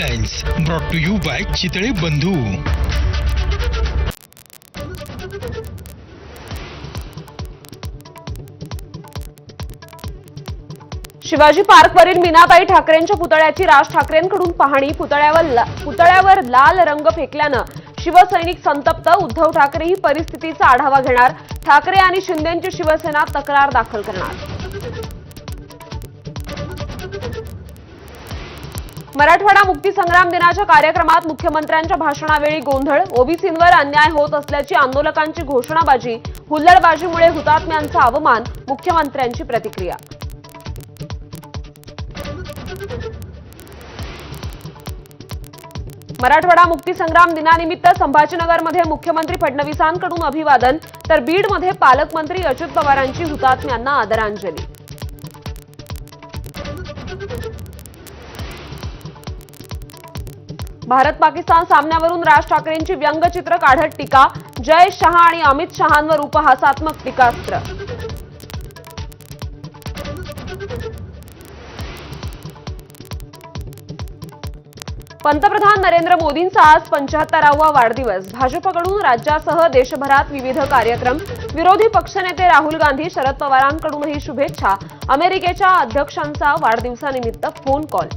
Brought to you by Chitale Bandhu Shivaji पार्कवरील Meenabai ठाकरेंच्या पुतळ्याची राज ठाकरेंकडून पाहणी. पुतळ्यावर ला- पुतळ्यावर लाल रंग फेकल्यानं शिवसैनिक संतप्त. उद्धव ठाकरे ही परिस्थितीचा आढावा घेणार. ठाकरे आणि शिंदेंची शिवसेना तक्रार दाखल करणार. मराठवाडा मुक्तीसंग्राम दिनाच्या कार्यक्रमात मुख्यमंत्र्यांच्या भाषणावेळी गोंधळ ओबीसींवर अन्याय होत असल्याची आंदोलकांची घोषणाबाजी हुल्लडबाजीमुळे हुतात्म्यांचा अवमान मुख्यमंत्र्यांची प्रतिक्रिया. मराठवाडा मुक्तीसंग्राम दिनानिमित्त संभाजीनगरमध्ये मुख्यमंत्री फडणवीसांकडून अभिवादन तर बीडमध्ये पालकमंत्री अजित पवारांची हुतात्म्यांना आदरांजली. भारत पाकिस्तान सामन्यावरून राज ठाकरेंची व्यंगचित्र काढत टीका. जय शहा आणि अमित शहांवर उपहासात्मक टीकास्त्र. पंतप्रधान नरेंद्र मोदींचा आज पंच्याहत्तरावा वाढदिवस. भाजपकडून राज्यासह देशभरात विविध कार्यक्रम. विरोधी पक्षनेते राहुल गांधी शरद पवारांकडूनही शुभेच्छा. अमेरिकेच्या अध्यक्षांचा वाढदिवसानिमित्त फोन कॉल.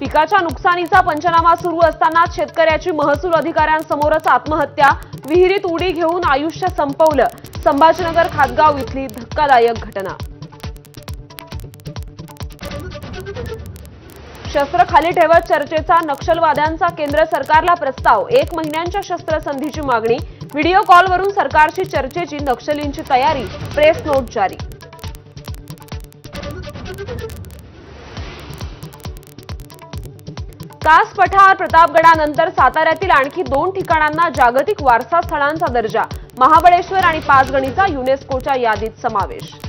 पिकाच्या नुकसानीचा पंचनामा सुरू असतानाच शेतकऱ्याची महसूल अधिकाऱ्यांसमोरच आत्महत्या विहिरीत उडी घेऊन आयुष्य संपवलं. संभाजीनगर खातगाव इथली धक्कादायक घटना. शस्त्र खाली ठेवत चर्चेचा नक्षलवाद्यांचा केंद्र सरकारला प्रस्ताव. एक महिन्यांच्या शस्त्रसंधीची मागणी. व्हिडिओ कॉलवरून सरकारशी चर्चेची नक्षलींची तयारी. प्रेस नोट जारी. कास पठार प्रतापगडानंतर साताऱ्यातील आणखी दोन ठिकाणांना जागतिक वारसा स्थळांचा दर्जा महाबळेश्वर आणि पाचगणीचा युनेस्कोच्या यादीत समावेश.